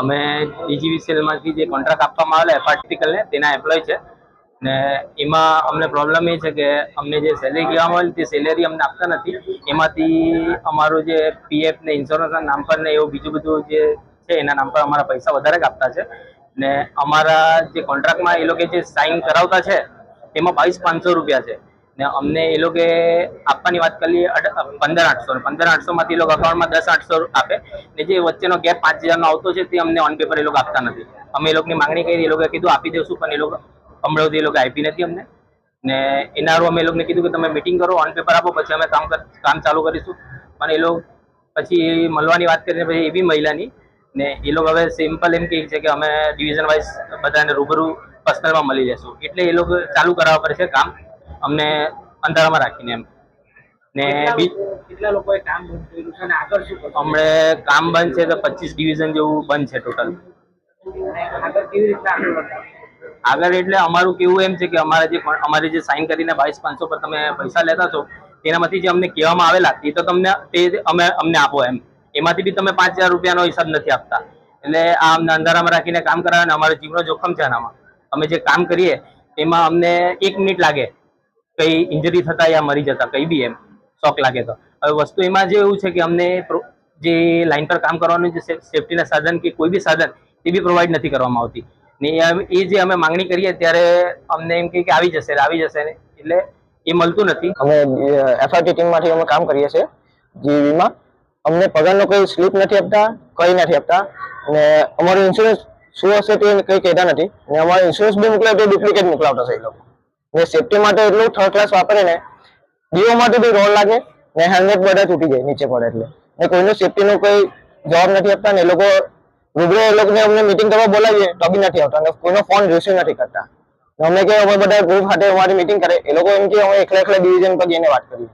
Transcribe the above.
અમે ડીજીવીસીએલમાંથી જે કોન્ટ્રાક્ટ આપવામાં આવેલા એફઆર્ટિકલને તેના એમ્પ્લોય છે. ને એમાં અમને પ્રોબ્લેમ એ છે કે અમને જે સેલેરી કહેવામાં આવેલી તે સેલેરી અમને આપતા નથી. એમાંથી અમારું જે પીએફ ને ઇન્સ્યોરન્સના નામ પર ને એવું બીજું બધું જે છે, એના નામ પર અમારા પૈસા વધારે કાપતા છે. ને અમારા જે કોન્ટ્રાક્ટમાં એ લોકો જે સાઇન કરાવતા છે, તેમાં બાવીસ પાંચસો રૂપિયા છે. ને અમને એ લોકોએ આપવાની વાત કરી પંદર આઠસો પંદર આઠસોમાંથી એ લોકો અકાઉન્ટમાં દસ આઠસો આપે. ને જે વચ્ચેનો ગેપ પાંચ હજારનો આવતો છે, તે અમને ઓન પેપર એ લોકો આપતા નથી. અમે એ લોકોની માંગણી કરી, એ લોકોએ કીધું આપી દઈશું પણ એ લોકો હમણાં એ લોકો આપી નથી અમને. ને એના અમે એ લોકોને કીધું કે તમે મિટિંગ કરો ઓન પેપર આપો, પછી અમે કામ કામ ચાલુ કરીશું. પણ એ લોકો પછી મળવાની વાત કરીને પછી એ બી મહિલાની ને એ લોકો હવે સિમ્પલ એમ કહે છે કે અમે ડિવિઝન વાઇઝ બધાને રૂબરૂ પર્સનલમાં મળી જશું એટલે એ લોકો ચાલુ કરાવવા પડશે કામ. અમને અંધારામાં રાખીને એમ. ને કેટલા લોકોએ કામ બંધ કર્યું છે? અને આગળ શું હમણે કામ બંધ છે તો પચીસ ડિવિઝન જેવું બંધ છે ટોટલ. આગળ કેવી રીતના આગળ એટલે અમારું કેવું એમ છે કે અમારે જે અમારે જે સાઇન કરીને બાવીસ પાંચસો પર તમે પૈસા લેતા છો તેનામાંથી જે અમને કહેવામાં આવેલા એ તો તમને તે અમે અમને આપો એમ. એમાંથી બી તમે પાંચ હજાર રૂપિયાનો હિસાબ નથી આપતા. એટલે આ અમને અંધારામાં રાખીને કામ કરાવે અને અમારો જીવનો જોખમ છે આનામાં. અમે જે કામ કરીએ તેમાં અમને એક મિનિટ લાગે. કઈ ઇન્જરી થતા યા મરી જતા, કઈ બી એમ, શોક લાગે તો. હવે વસ્તુ એમાં જે એવું છે કે અમને જે લાઈન પર કામ કરવાનું જે સેફટીના સાધન કે કોઈ બી સાધન, એ બી પ્રોવાઈડ નથી કરવામાં આવતી. ને એ જે અમે માંગણી કરીએ ત્યારે અમને એમ કે આવી જશે આવી જશે ને, એટલે એ મળતું નથી. અમે એફઆરટી ટીમમાંથી અમે કામ કરીએ છીએ, જીવીમાં. અમને પગારનો કોઈ સ્લીપ નથી આપતા, કંઈ નથી આપતા અને અમારો ઇન્સ્યોરન્સ શું હશે તે કંઈ કહેતા નથી, ને અમારો ઇન્સ્યોરન્સ બી મોકલાવે તો ડુપ્લિકેટ મોકલાવતા છે એ લોકો. ને સેફટી માટે એટલું થર્ડ ક્લાસ વાપરે ને દીવો માટે બી રોડ લાગે ને હેલ્મેટ બધા તૂટી જાય નીચે પડે એટલે. ને કોઈનું સેફટીનો કોઈ જવાબ નથી આપતા ને એ લોકો રૂબરૂ એ લોકોને અમને મિટિંગ કરવા બોલાવીએ તો બી નથી આવતા અને કોઈનો ફોન રિસીવ નથી કરતા. અમને અમે કે અમે બધા ગ્રુપ સાથે અમારી મિટિંગ કરે, એ લોકો એમ કે અમે એકલા એકલા ડિવિઝન પર જઈને વાત કરીએ.